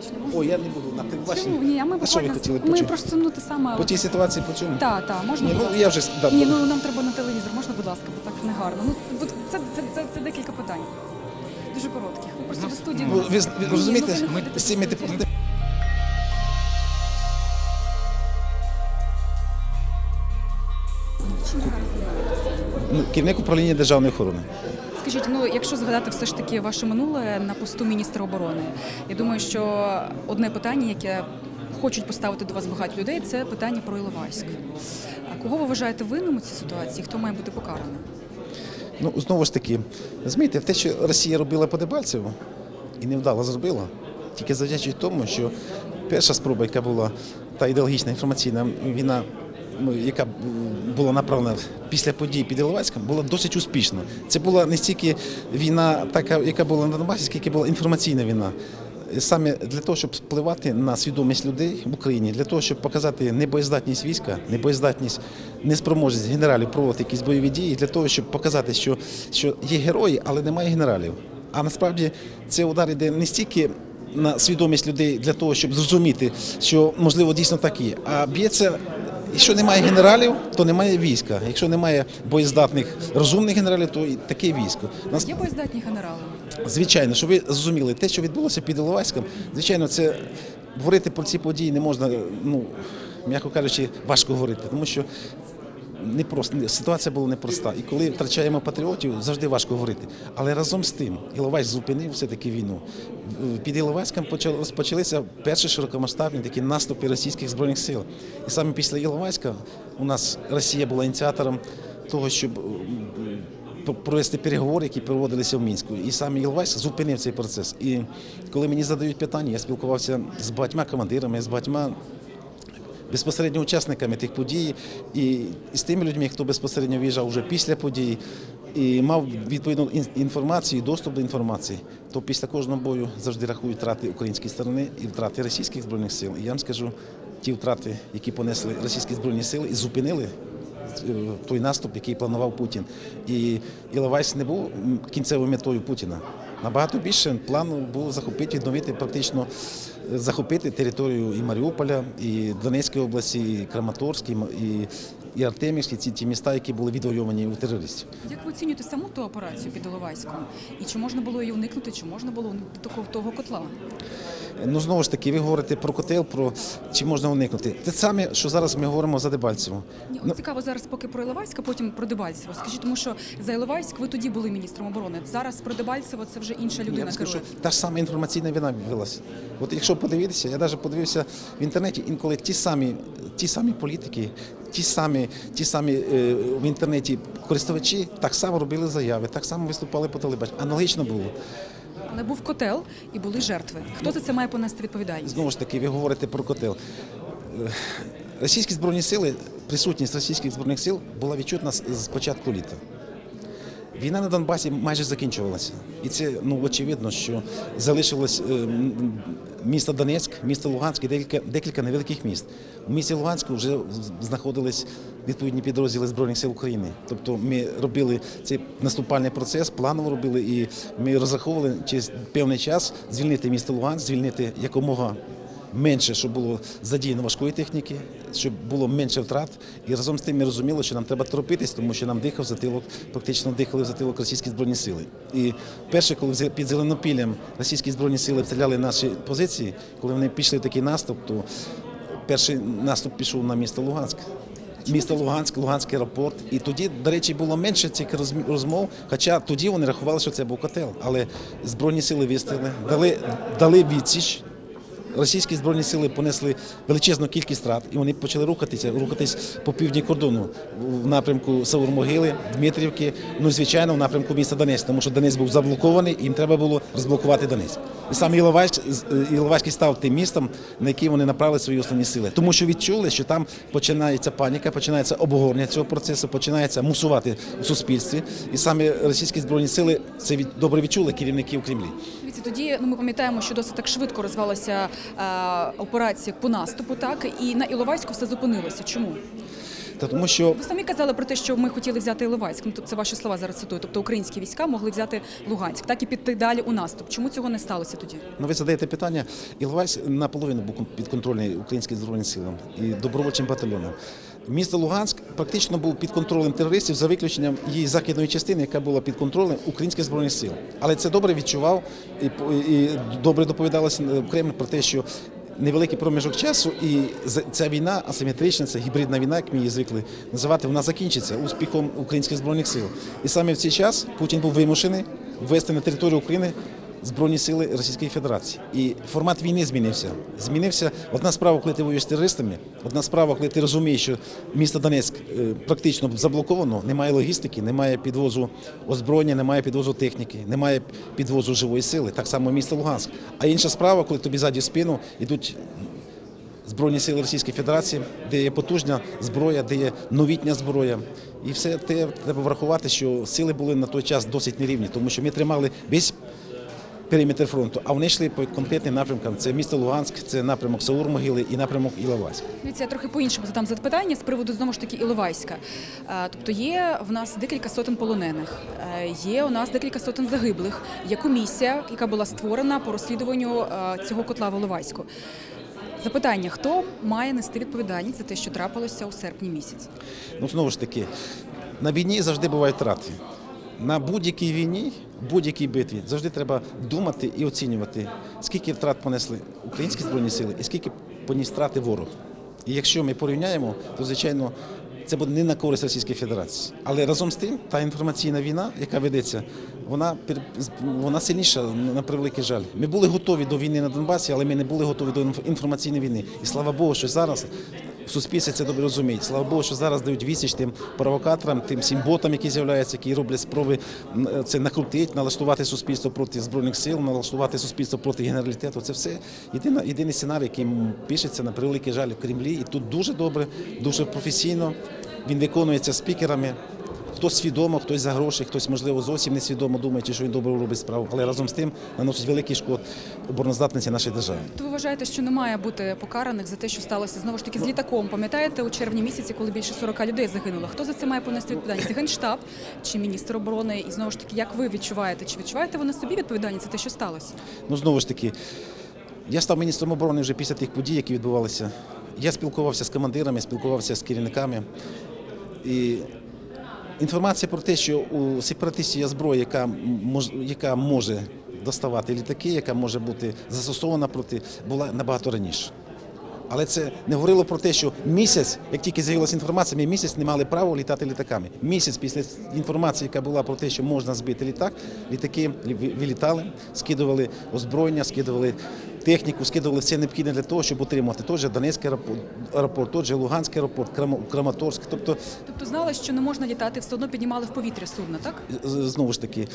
телебачення. Можна? Ой, я не буду на телебаченні. Чому? Ні, а ми А що ви буквально хотіли ми почути? просто ну те саме. По тій ситуації по чому? Так, так, можна Ні, будь ну ласка? я вже да, Ні, ну нам треба на телевізор, можна, будь ласка, бо так не гарно. Ну це, це, це, це, це декілька питань. Дуже коротких. Ви просто до студії. ну, ви, ви ну, розумієте, ви не ходите з до студії. депутатами. Займаєтеся? Ну, керівник управління державної охорони. Скажіть, ну якщо згадати все ж таки ваше минуле на посту міністра оборони, я думаю, що одне питання, яке хочуть поставити до вас багато людей, це питання про Іловайськ. А кого ви вважаєте винним у цій ситуації? Хто має бути покараний? Ну, знову ж таки, розумієте, те, що Росія робила по Дебальцеву, і невдало зробила, тільки завдячує тому, що перша спроба, яка була та ідеологічна інформаційна війна, яка була направлена після подій під Іловайськом, була досить успішна. Це була не стільки війна, така, яка була на Донбасі, скільки була інформаційна війна. Саме для того, щоб впливати на свідомість людей в Україні, для того, щоб показати небоєздатність війська, небоєздатність, неспроможність генералів проводити якісь бойові дії, для того, щоб показати, що, що є герої, але немає генералів. А насправді це удар іде не стільки на свідомість людей для того, щоб зрозуміти, що можливо дійсно так є, а б'ється. Якщо немає генералів, то немає війська. Якщо немає боєздатних розумних генералів, то і таке військо. Нас Є боєздатні генерали? Звичайно, що ви зрозуміли, те, що відбулося під Іловайськом, звичайно, це говорити про ці події не можна, ну, м'яко кажучи, важко говорити, тому що не просто, ситуація була непроста. І коли втрачаємо патріотів, завжди важко говорити. Але разом з тим, Іловайськ зупинив все-таки війну. Під Іловайськом почали- розпочалися перші широкомасштабні такі наступи російських збройних сил. І саме після Іловайська у нас Росія була ініціатором того, щоб провести переговори, які проводилися в Мінську. І саме Іловайськ зупинив цей процес. І коли мені задають питання, я спілкувався з багатьма командирами, з багатьма безпосередньо учасниками тих подій і, з тими людьми, хто безпосередньо виїжджав вже після подій і мав відповідну інформацію, доступ до інформації, то після кожного бою завжди рахують втрати української сторони і втрати російських збройних сил. І я вам скажу, ті втрати, які понесли російські збройні сили і зупинили е, той наступ, який планував Путін. І Іловайськ не був кінцевою метою Путіна. Набагато більше план був захопити, відновити практично е, захопити територію і Маріуполя, і Донецької області, і Краматорськ, і, і, і Артемівськ, і ці ті міста, які були відвоювані у терористів. Як ви оцінюєте саму ту операцію під Іловайськом? І чи можна було її уникнути, чи можна було уникнути такого того котла? Ну знову ж таки, ви говорите про котел, про чи можна уникнути. Те саме, що зараз ми говоримо за Дебальцеву. Ні, от цікаво зараз поки про Іловайськ, а потім про Дебальцево. Скажіть, тому що за Іловайськ ви тоді були міністром оборони. Зараз про Дебальцево це вже інша Я людина вам скажу, що та ж сама інформаційна війна відбулася. От якщо подивитися, я навіть подивився в інтернеті, інколи ті самі, ті самі політики, ті самі, ті самі е, в інтернеті користувачі так само робили заяви, так само виступали по телебаченню. Аналогічно було. Але був котел і були жертви. Хто за це має понести відповідальність? Знову ж таки, ви говорите про котел. Е, Російські збройні сили, присутність російських збройних сил була відчутна з початку літа. Війна на Донбасі майже закінчувалася. І це ну, очевидно, що залишилось е, місто Донецьк, місто Луганськ і декілька, декілька невеликих міст. У місті Луганську вже знаходились відповідні підрозділи Збройних сил України. Тобто ми робили цей наступальний процес, планово робили, і ми розраховували через певний час звільнити місто Луганськ, звільнити якомога менше, щоб було задіяно важкої техніки, щоб було менше втрат. І разом з тим ми розуміли, що нам треба торопитись, тому що нам дихав затилок, практично дихали в затилок російські збройні сили. І перше, коли під Зеленопіллям російські збройні сили обстріляли наші позиції, коли вони пішли в такий наступ, то перший наступ пішов на місто Луганськ. Місто Луганськ, Луганський аеропорт. І тоді, до речі, було менше цих розмов. Хоча тоді вони рахували, що це був котел. Але збройні сили вистояли, дали, дали відсіч. Російські збройні сили понесли величезну кількість втрат, і вони почали рухатися, рухатись по півдні кордону в напрямку Савур-Могили, Дмитрівки, ну і звичайно в напрямку міста Донецьк, тому що Донець був заблокований, їм треба було розблокувати Донець. І саме Іловайськ, Іловайський став тим містом, на який вони направили свої основні сили, тому що відчули, що там починається паніка, починається обговорення цього процесу, починається мусувати у суспільстві. І саме російські збройні сили це від добре відчули керівники в Кремлі. Тоді ну ми пам'ятаємо, що досить так швидко розвалася е, операція по наступу, так і на Іловайську все зупинилося. Чому? Та тому що Ви самі казали про те, що ми хотіли взяти Іловайськ. Ну, це ваші слова зараз цитую. Тобто українські війська могли взяти Луганськ, так і піти далі у наступ. Чому цього не сталося тоді? Ну, ви задаєте питання. Іловайськ наполовину був підконтрольний українським збройним силам і добровольчим батальйонам. Місто Луганськ практично був під контролем терористів за виключенням її західної частини, яка була під контролем українських збройних сил. Але це добре відчував і, добре доповідалося в Кремль про те, що невеликий проміжок часу, і ця війна асиметрична, це гібридна війна, як ми її звикли називати, вона закінчиться успіхом українських збройних сил. І саме в цей час Путін був вимушений ввести на територію України Збройні сили Російської Федерації. І формат війни змінився. Змінився одна справа, коли ти воюєш з терористами, одна справа, коли ти розумієш, що місто Донецьк е, практично заблоковано, немає логістики, немає підвозу озброєння, немає підвозу техніки, немає підвозу живої сили. Так само місто Луганськ. А інша справа, коли тобі ззаді спину йдуть Збройні сили Російської Федерації, де є потужна зброя, де є новітня зброя. І все те треба врахувати, що сили були на той час досить нерівні, тому що ми тримали весь периметр фронту, а вони йшли по конкретним напрямкам. Це місто Луганськ, це напрямок Саур-Могили і напрямок Іловайськ. Дивіться, я трохи по-іншому задам запитання з приводу знову ж таки Іловайська. Е, Тобто є в нас декілька сотень полонених, е, є у нас декілька сотень загиблих. Є комісія, яка була створена по розслідуванню е, цього котла в Іловайську. Запитання: хто має нести відповідальність за те, що трапилося у серпні місяці? Ну, знову ж таки, на війні завжди бувають втрати. На будь-якій війні, будь-якій битві завжди треба думати і оцінювати, скільки втрат понесли українські збройні сили і скільки поніс втрати ворог. І якщо ми порівняємо, то звичайно це буде не на користь Російської Федерації. Але разом з тим, та інформаційна війна, яка ведеться, вона вона сильніша на превеликий жаль. Ми були готові до війни на Донбасі, але ми не були готові до інф- інформаційної війни. І слава Богу, що зараз в суспільстві це добре розуміють. Слава Богу, що зараз дають вісіч тим провокаторам, тим всім ботам, які з'являються, які роблять спроби це накрутити, налаштувати суспільство проти збройних сил, налаштувати суспільство проти генералітету. Це все єдина, єдиний сценарій, який пишеться на превеликий жаль в Кремлі. І тут дуже добре, дуже професійно. Він виконується спікерами. Хтось свідомо, хтось за гроші, хтось, можливо, зовсім не свідомо думаючи, що він добре робить справу, але разом з тим наносить великий шкод обороноздатності нашої держави. То ви вважаєте, що не має бути покараних за те, що сталося знову ж таки з літаком? Пам'ятаєте, у червні місяці, коли більше 40 людей загинуло? Хто за це має понести відповідальність? Генштаб чи міністр оборони? І знову ж таки, як ви відчуваєте? Чи відчуваєте ви на собі відповідальність за те, що сталося? Ну, знову ж таки, я став міністром оборони вже після тих подій, які відбувалися. Я спілкувався з командирами, спілкувався з керівниками. І інформація про те, що у сепаратистів є зброя, яка, мож, яка може доставати літаки, яка може бути застосована проти, була набагато раніше. Але це не говорило про те, що місяць, як тільки з'явилася інформація, ми місяць не мали права літати літаками. Місяць після інформації, яка була про те, що можна збити літак, літаки вилітали, скидували озброєння, скидували техніку, скидували все необхідне для того, щоб отримати той же Донецький аеропорт, той же Луганський аеропорт, Крам- Краматорськ. Тобто Тобто знали, що не можна літати, все одно піднімали в повітря судна, так? знову ж таки,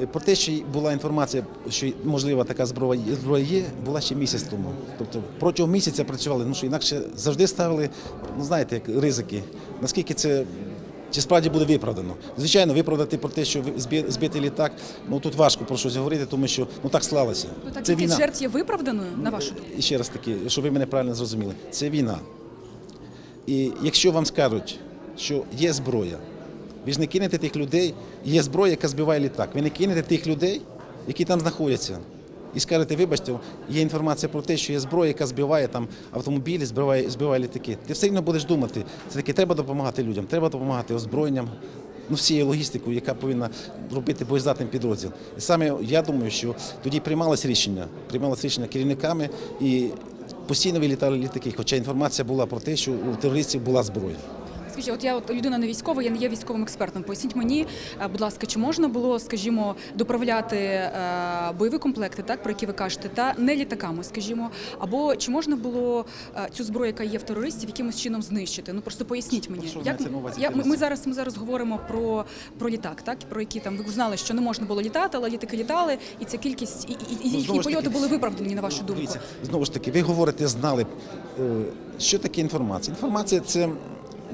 е, про те, що була інформація, що можливо така зброя зброя є, була ще місяць тому. Тобто протягом місяця працювали, ну що інакше завжди ставили, ну знаєте, як ризики. Наскільки це. Чи справді буде виправдано? Звичайно, виправдати про те, що збитий літак, ну тут важко про щось говорити, тому що ну так склалося. Ну, так Це війна. жертв є виправданою, на вашу думку? І ще раз таки, щоб ви мене правильно зрозуміли, це війна. І якщо вам скажуть, що є зброя, ви ж не кинете тих людей, є зброя, яка збиває літак. Ви не кинете тих людей, які там знаходяться. І скажете, вибачте, є інформація про те, що є зброя, яка збиває там автомобілі, збиває, збиває літаки. Ти все одно будеш думати, це таки треба допомагати людям, треба допомагати озброєнням, ну всією логістикою, яка повинна робити боєздатним підрозділ. І саме я думаю, що тоді приймалось рішення, приймалось рішення керівниками і постійно вилітали літаки. Хоча інформація була про те, що у терористів була зброя. Скажіть, от я от людина не військова, я не є військовим експертом. Поясніть мені, е, будь ласка, чи можна було, скажімо, доправляти е, бойові комплекти, так про які ви кажете, та не літаками, скажімо, або чи можна було е, цю зброю, яка є в терористів, якимось чином знищити? Ну просто поясніть мені. що Як я, ми, ми зараз ми зараз говоримо про, про літак, так про які там ви знали, що не можна було літати, але літаки літали, і ця кількість і, і, і Ну, їхні ж польоти таки, були виправдані на вашу думку. Дивіться, знову ж таки, ви говорите, знали, що таке інформація. Інформація це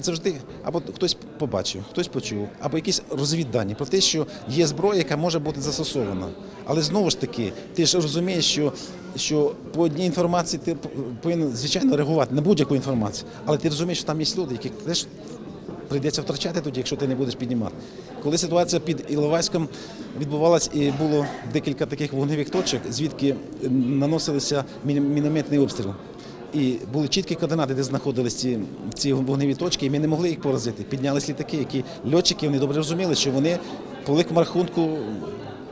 завжди або хтось побачив, хтось почув, або якісь розвіддані про те, що є зброя, яка може бути застосована. Але знову ж таки, ти ж розумієш, що, що по одній інформації ти повинен, звичайно, реагувати на будь-яку інформацію. Але ти розумієш, що там є люди, які теж прийдеться втрачати тоді, якщо ти не будеш піднімати. Коли ситуація під Іловайськом відбувалась і було декілька таких вогневих точок, звідки наносилися мінометний обстріл. І були чіткі координати, де знаходились ці, вогневі точки, і ми не могли їх поразити. Піднялись літаки, які льотчики вони добре розуміли, що вони по великому рахунку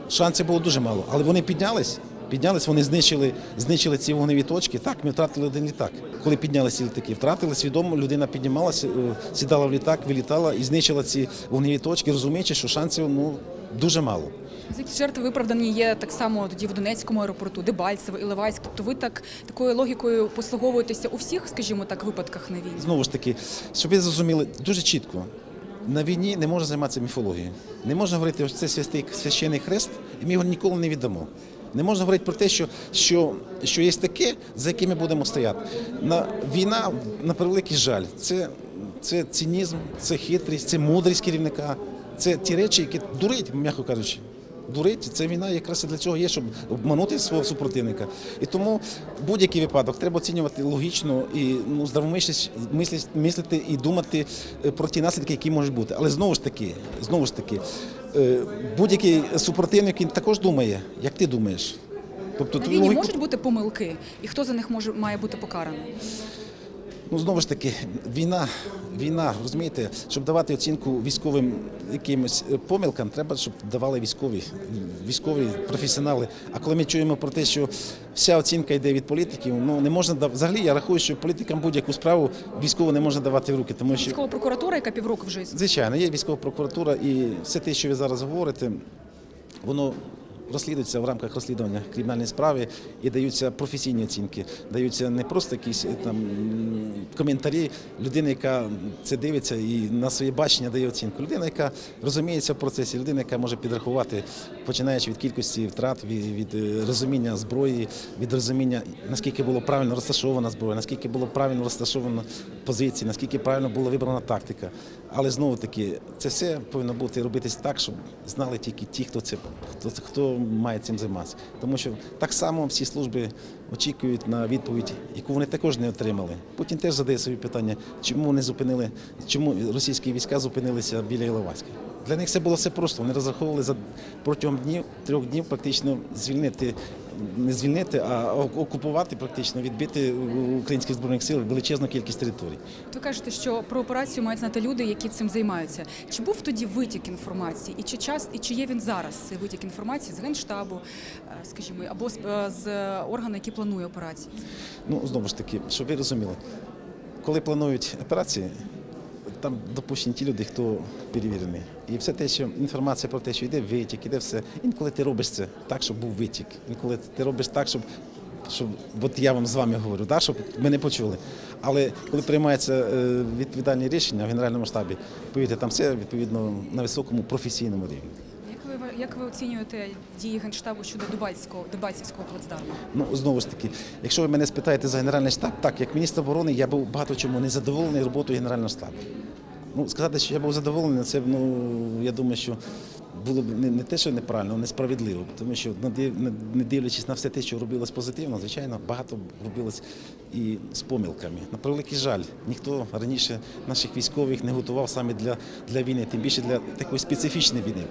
шансів було дуже мало. Але вони піднялись, піднялись, вони знищили, знищили ці вогневі точки. Так, ми втратили один літак. Коли піднялися літаки, втратили свідомо, людина піднімалася, е, сідала в літак, вилітала і знищила ці вогневі точки, розуміючи, що шансів ну, дуже мало. Які жертви виправдані є так само тоді в Донецькому аеропорту, Дебальцево, Іловайськ. Тобто ви так такою логікою послуговуєтеся у всіх, скажімо так, випадках на війні. Знову ж таки, щоб ви зрозуміли дуже чітко. На війні не можна займатися міфологією. Не можна говорити, ось це святий священий хрест, і ми його ніколи не віддамо. Не можна говорити про те, що, що, що є таке, за яким ми будемо стояти. На, війна, на превеликий жаль, це, це цинізм, це хитрість, це мудрість керівника, це ті речі, які дурить, м'яко кажучи. Дурить, це війна якраз і для цього є, щоб обманути свого супротивника. І тому будь-який випадок треба оцінювати логічно і ну, здравомислість мислити і думати е, про ті наслідки, які можуть бути. Але знову ж таки, знову ж таки, е, будь-який супротивник він також думає, як ти думаєш. Тобто На війні логіку- можуть бути помилки, і хто за них може має бути покараний? Ну знову ж таки, війна, війна, розумієте, щоб давати оцінку військовим якимось е, помилкам, треба, щоб давали військові, військові професіонали. А коли ми чуємо про те, що вся оцінка йде від політиків, ну не можна взагалі. Я рахую, що політикам будь-яку справу військово не можна давати в руки, тому що Військова прокуратура, яка півроку вже існує. звичайно є військова прокуратура, і все те, що ви зараз говорите, воно. Розслідується в рамках розслідування кримінальної справи і даються професійні оцінки, даються не просто якісь е, там коментарі людини, яка це дивиться і на своє бачення дає оцінку. Людина, яка розуміється в процесі, людина, яка може підрахувати, починаючи від кількості втрат, від, від е, розуміння зброї, від розуміння, наскільки було правильно розташована зброя, наскільки було правильно розташовано позиції, наскільки правильно була вибрана тактика. Але знову таки, це все повинно бути робитись так, щоб знали тільки ті, хто це хто, хто має цим займатися. Тому що так само всі служби очікують на відповідь, яку вони також не отримали. Путін теж задає собі питання, чому вони зупинили, чому російські війська зупинилися біля Іловайська. Для них це було все просто. Вони розраховували за протягом днів, трьох днів практично звільнити, не звільнити, а окупувати, практично відбити українських збройних сил величезну кількість територій. Ви кажете, що про операцію мають знати люди, які цим займаються. Чи був тоді витік інформації, і чи час, і чи є він зараз цей витік інформації з генштабу, е, скажімо, або з, е, з органу, який планує операцію? Ну, знову ж таки, щоб ви розуміли, коли планують операції, там допущені ті люди, хто перевірений. І все те, що інформація про те, що йде витік, іде все. Інколи ти робиш це так, щоб був витік. Інколи ти робиш так, щоб. Щоб от я вам з вами говорю, так, щоб ми не почули. Але коли приймаються е, відповідальні рішення в генеральному штабі, повірте, там все відповідно на високому професійному рівні. Ви як ви оцінюєте дії генштабу щодо Дебальського Дебальцівського плацдарму? Ну знову ж таки, якщо ви мене спитаєте за генеральний штаб, так як міністр оборони я був багато чому не задоволений роботою генерального штабу. Ну сказати, що я був задоволений, це ну я думаю, що було б не, не те, що неправильно, а несправедливо, тому що не дивлячись на все те, що робилось позитивно, звичайно, багато робилось і з помилками. На превеликий жаль, ніхто раніше наших військових не готував саме для, для війни, тим більше для такої специфічної війни.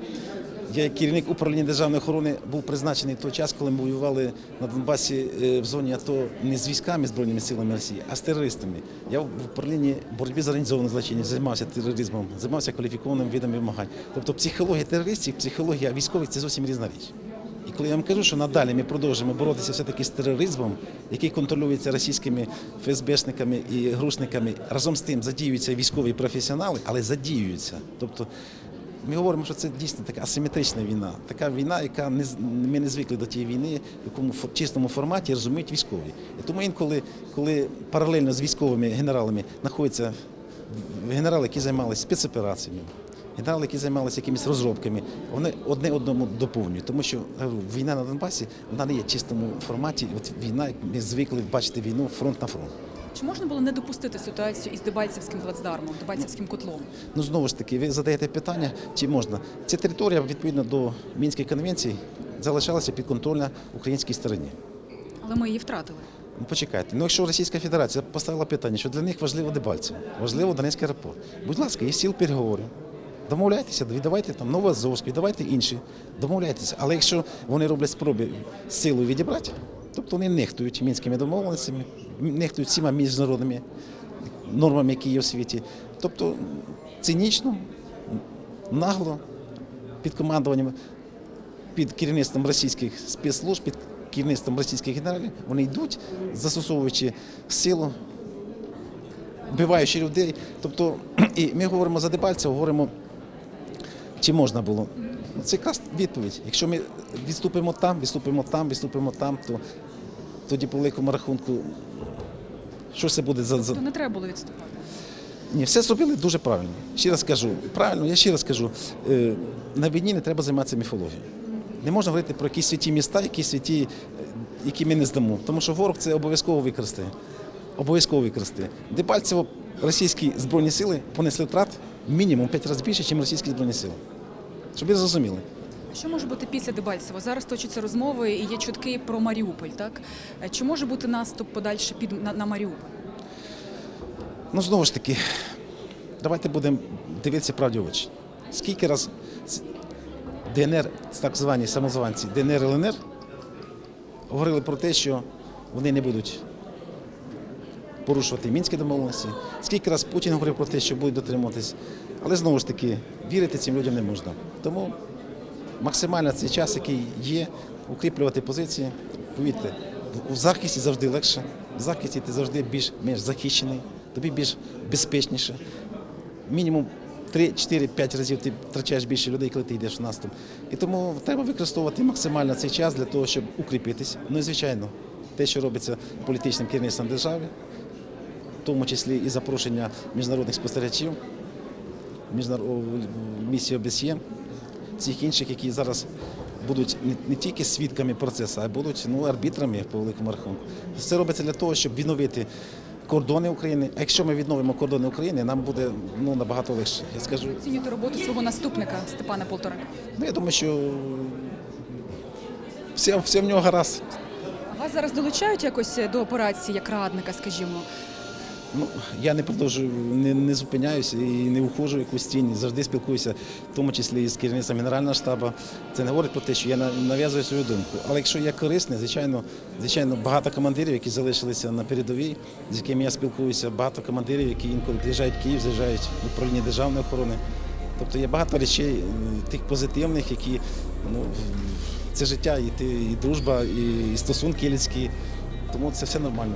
Я як керівник управління державної охорони був призначений той час, коли ми воювали на Донбасі е, в зоні АТО не з військами збройними силами Росії, а з терористами. Я в управлінні боротьби з організованим злочинням займався тероризмом, займався кваліфікованим видом вимагань. Тобто психологія терористів, психологія військових це зовсім різна річ. І коли я вам кажу, що надалі ми продовжуємо боротися все-таки з тероризмом, який контролюється російськими ФСБшниками і грушниками, разом з тим задіюються військові професіонали, але задіюються. Тобто ми говоримо, що це дійсно така асиметрична війна, така війна, яка не ми не звикли до тієї війни, в якому чистому форматі розуміють військові. І тому інколи, коли паралельно з військовими генералами знаходяться генерали, які займалися спецопераціями, генерали, які займалися якимись розробками, вони одне одному доповнюють. Тому що війна на Донбасі вона не є чистому форматі. От війна, як ми звикли бачити війну фронт на фронт. Чи можна було не допустити ситуацію із Дебальцівським плацдармом, Дебальцівським котлом? Ну знову ж таки, ви задаєте питання, чи можна. Ця територія відповідно до Мінської конвенції залишалася підконтрольна українській стороні. Але ми її втратили. Ну почекайте. Ну якщо Російська Федерація поставила питання, що для них важливо Дебальцево, важливо Донецький аеропорт. Будь ласка, є сіл переговорів. Домовляйтеся, віддавайте там Новоазовськ, віддавайте інші. Домовляйтеся. Але якщо вони роблять спроби силою відібрати, тобто вони нехтують мінськими домовленостями, нехтують всіма міжнародними нормами, які є в світі. Тобто цинічно, нагло, під командуванням, під керівництвом російських спецслужб, під керівництвом російських генералів, вони йдуть, застосовуючи силу, вбиваючи людей. Тобто, і ми говоримо за Дебальцево, говоримо, чи можна було. Це якраз відповідь. Якщо ми відступимо там, відступимо там, відступимо там, то тоді по великому рахунку, що це буде за. за... То не треба було відступати. Ні, все зробили дуже правильно. Ще раз кажу, правильно, я ще раз кажу, е, на війні не треба займатися міфологією. Не можна говорити про якісь святі міста, якісь святі, е, які ми не здамо. Тому що ворог це обов'язково використає. Обов'язково використає. Дебальцево російські збройні сили понесли втрат мінімум 5 разів більше, ніж російські збройні сили. Щоб ви зрозуміли. Що може бути після Дебальцево? Зараз точаться розмови і є чутки про Маріуполь. Так чи може бути наступ подальше під на, на Маріуполь? Ну, знову ж таки, давайте будемо дивитися правді в очі. Скільки раз ДНР, так звані самозванці, ДНР ЛНР, говорили про те, що вони не будуть порушувати мінські домовленості. Скільки раз Путін говорив про те, що будуть дотримуватись. Але знову ж таки, вірити цим людям не можна. Тому максимально цей час, який є, укріплювати позиції. Повірте, в- захисті завжди легше, в захисті ти завжди більш менш захищений, тобі більш безпечніше. Мінімум 3, 4, 5 разів ти втрачаєш більше людей, коли ти йдеш в наступ. І тому треба використовувати максимально цей час для того, щоб укріпитись. Ну і звичайно, те, що робиться політичним керівництвом держави, в тому числі і запрошення міжнародних спостерігачів, місію ОБСЄ, всіх інших, які зараз будуть не, тільки свідками процесу, а й будуть ну, арбітрами по великому рахунку. Це робиться для того, щоб відновити кордони України. А якщо ми відновимо кордони України, нам буде ну, набагато легше. Я скажу, Оцінюєте роботу свого наступника Степана Полторака. ну, я думаю, що все, все в нього гаразд. Вас зараз долучають якось до операції як радника, скажімо. Ну, я не продовжую, не, не зупиняюся і не ухожу в якусь тінь. Завжди спілкуюся, в тому числі і з керівництвом Генерального штабу. Це не говорить про те, що я нав'язую свою думку. Але якщо я корисний, звичайно, звичайно, багато командирів, які залишилися на передовій, з якими я спілкуюся, багато командирів, які інколи приїжджають в Київ, заїжджають в управління державної охорони. Тобто є багато речей тих позитивних, які ну, це життя, і, ти- і дружба, і, і стосунки людські. Тому це все нормально.